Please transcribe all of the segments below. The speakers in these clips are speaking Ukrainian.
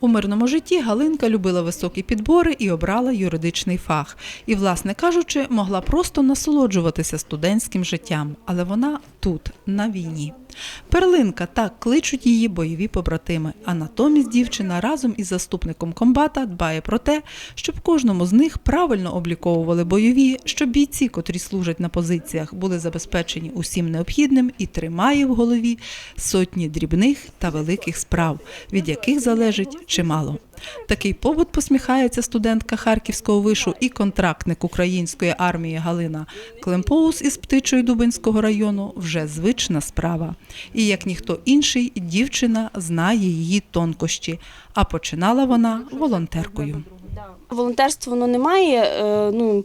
У мирному житті Галинка любила високі підбори і обрала юридичний фах. І, власне кажучи, могла просто насолоджуватися студентським життям, але вона тут, на війні. Перлинка так кличуть її бойові побратими. А натомість дівчина разом із заступником комбата дбає про те, щоб кожному з них правильно обліковували бойові, щоб бійці, котрі служать на позиціях, були забезпечені усім необхідним і тримає в голові сотні дрібних та великих справ, від яких залежить чимало. Такий побут посміхається студентка Харківського вишу і контрактник української армії Галина Клемпоус із Птичої Дубинського району вже звична справа. І як ніхто інший, дівчина знає її тонкощі. А починала вона волонтеркою. Волонтерство воно не е, ну,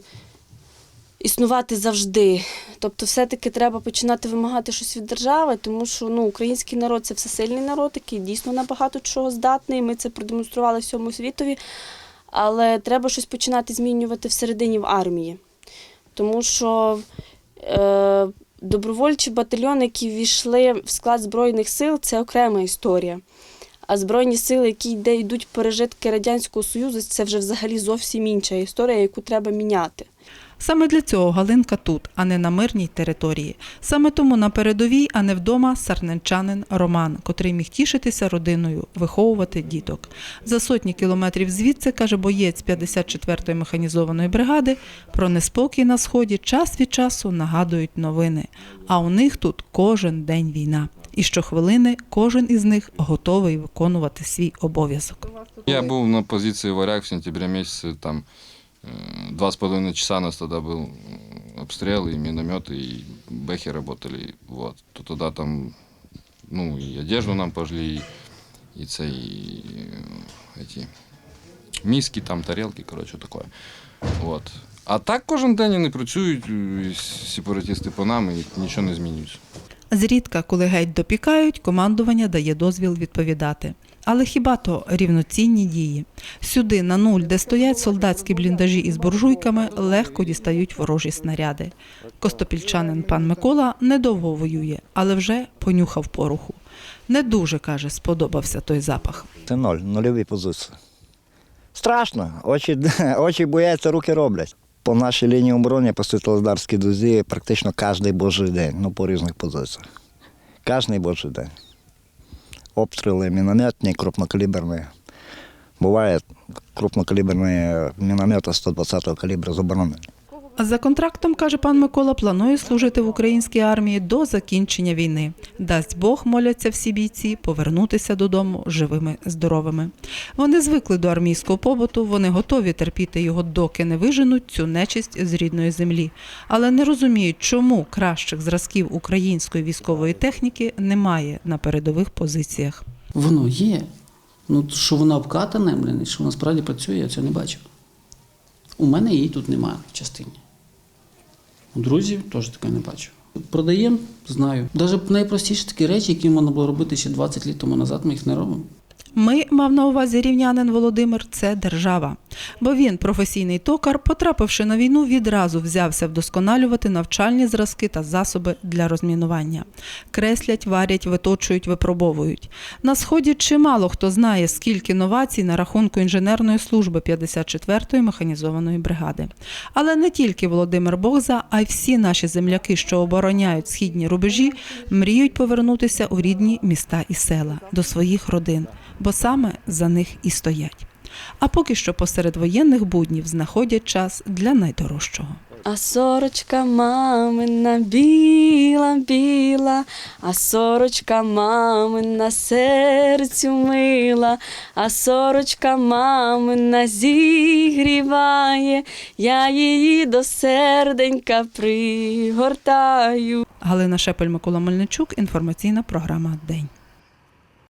існувати завжди. Тобто, все-таки треба починати вимагати щось від держави, тому що ну, український народ це всесильний народ, який дійсно на багато чого здатний. Ми це продемонстрували всьому світові. Але треба щось починати змінювати всередині в армії. Тому що е, добровольчі батальйони, які ввійшли в склад Збройних сил, це окрема історія. А Збройні сили, які йде, йдуть пережитки Радянського Союзу, це вже взагалі зовсім інша історія, яку треба міняти. Саме для цього Галинка тут, а не на мирній території. Саме тому на передовій, а не вдома, сарненчанин Роман, котрий міг тішитися родиною, виховувати діток. За сотні кілометрів звідси, каже боєць 54-ї механізованої бригади, про неспокій на сході час від часу нагадують новини. А у них тут кожен день війна. І щохвилини кожен із них готовий виконувати свій обов'язок. Я был на позиции варяг в сентябре месяце, там два с половиной часа нас тогда был э, обстрел, и минометы, и бэхи работали. Вот. То тогда там, ну, и одежду нам пожгли, и, и, це, и э, эти миски, там, тарелки, короче, такое. Вот. А так кожен день вони працюють, е, сепаратисти по нам, і нічого не змінюється. Зрідка, коли геть допікають, командування дає дозвіл відповідати. Але хіба то рівноцінні дії? Сюди, на нуль, де стоять солдатські бліндажі із буржуйками, легко дістають ворожі снаряди. Костопільчанин пан Микола недовго воює, але вже понюхав пороху. Не дуже, каже, сподобався той запах. Це ноль, нульові позиції. Страшно. Очі, очі бояться, руки роблять. По нашій лінії оборони, по Світлодарській дузі, практично кожен божий день, ну по різних позиціях. Кожний божий день. Обстріли мінометні, крупнокаліберні. Буває крупнокаліберні міномети 120-го калібру заборонені. За контрактом, каже пан Микола, планує служити в українській армії до закінчення війни. Дасть Бог, моляться всі бійці, повернутися додому живими, здоровими. Вони звикли до армійського побуту, вони готові терпіти його, доки не виженуть цю нечисть з рідної землі, але не розуміють, чому кращих зразків української військової техніки немає на передових позиціях. Воно є. Ну, що воно обкатане, що воно справді працює, я цього не бачив. У мене її тут немає в частині. У друзів теж таке не бачу. Продаємо, знаю. Навіть найпростіші такі речі, які можна було робити ще 20 літ тому назад, ми їх не робимо. Ми, мав на увазі рівнянин Володимир, це держава. Бо він, професійний токар, потрапивши на війну, відразу взявся вдосконалювати навчальні зразки та засоби для розмінування. Креслять, варять, виточують, випробовують. На сході чимало хто знає, скільки новацій на рахунку інженерної служби 54-ї механізованої бригади. Але не тільки Володимир Богза, а й всі наші земляки, що обороняють східні рубежі, мріють повернутися у рідні міста і села до своїх родин, бо саме за них і стоять. А поки що посеред воєнних буднів знаходять час для найдорожчого. А сорочка мамина біла, біла, а сорочка мамина серцю мила, а сорочка мамина зігріває, я її до серденька пригортаю. Галина Шепель, Микола Мельничук. Інформаційна програма День.